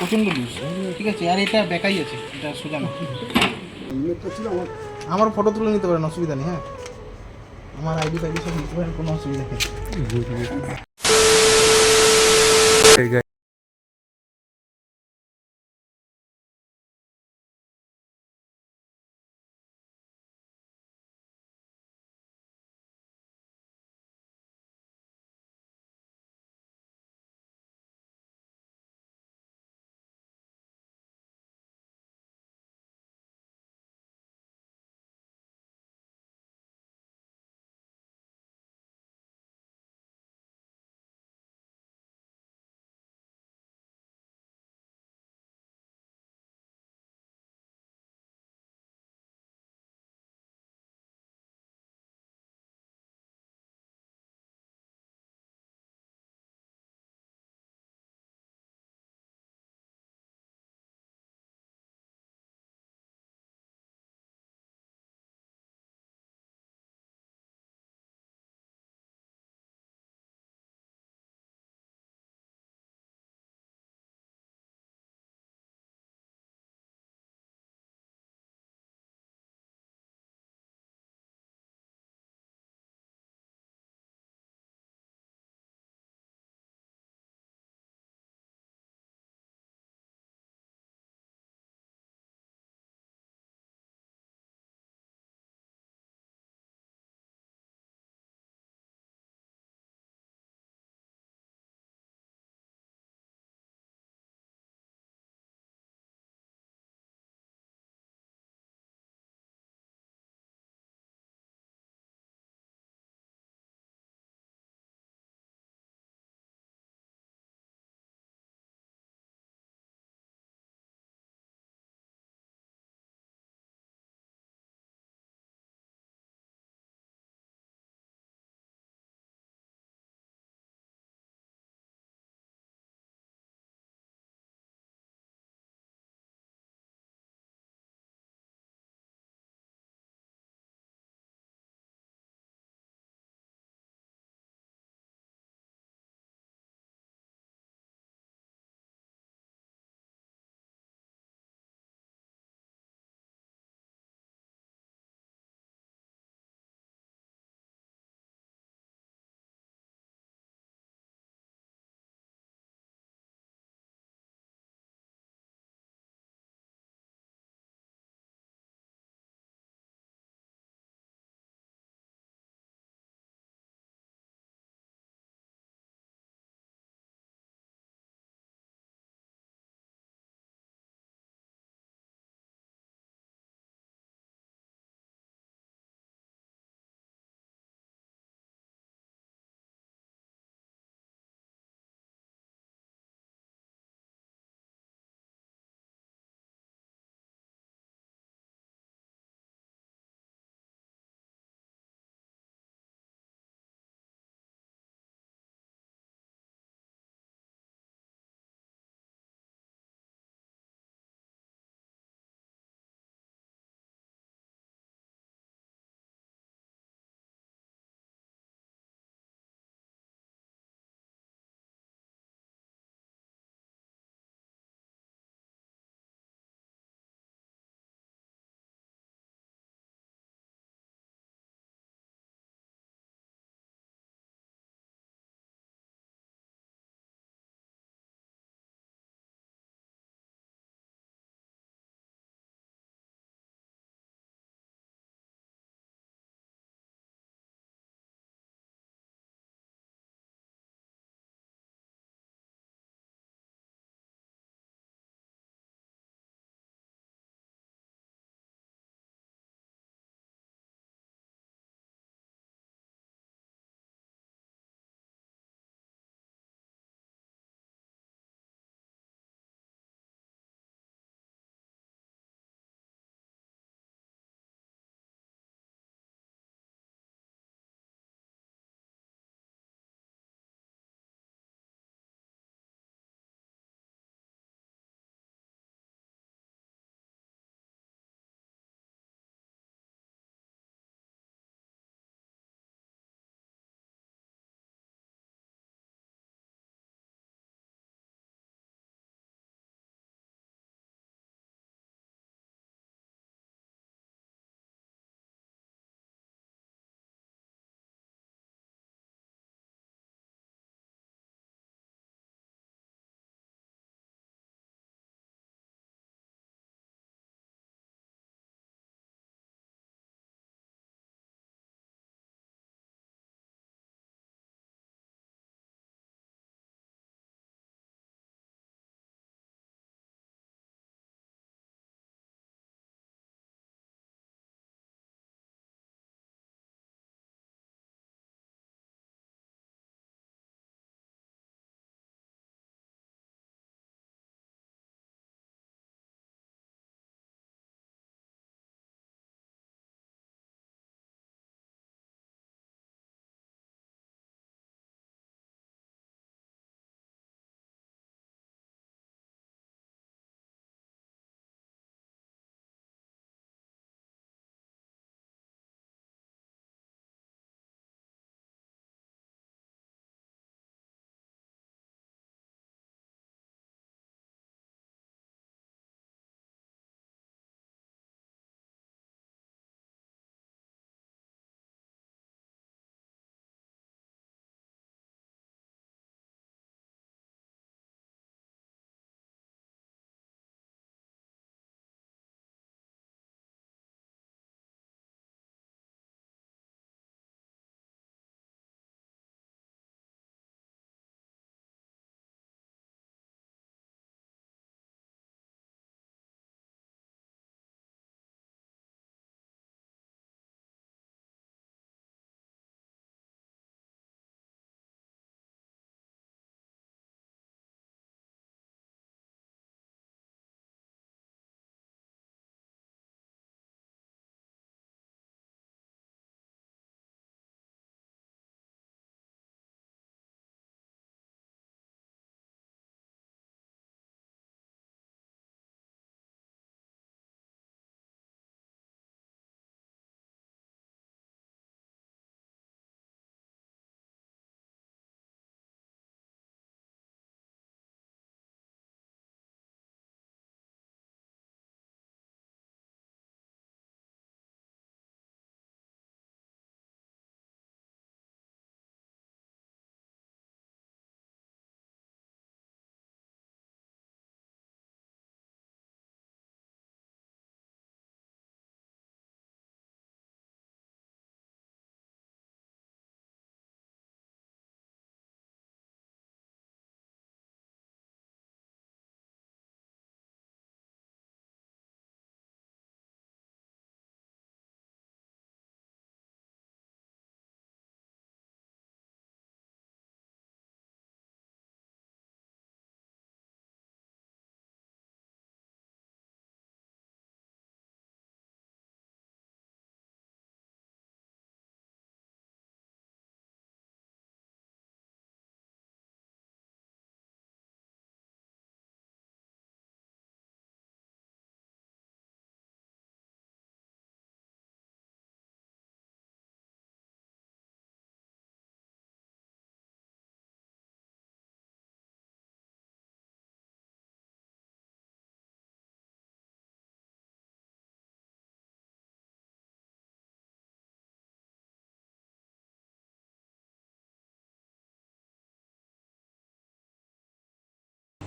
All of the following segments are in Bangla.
প্রচণ্ড লুজ ঠিক আছে আর এটা বেকাই আছে এটা সোজা না। আমার ফটো তুলে নিতে পারেন অসুবিধা নেই হ্যাঁ। আমার আইডি ফাইডি সব নিতে পারেন কোনো অসুবিধা নেই।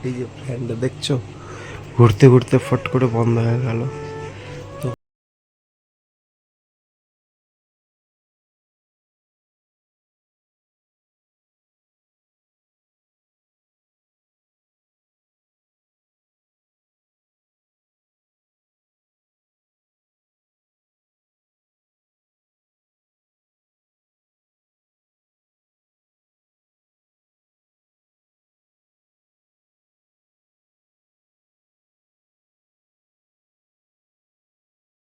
এই যে ফ্যানটা দেখছ? ঘুরতে ঘুরতে ফট করে বন্ধ হয়ে গেল।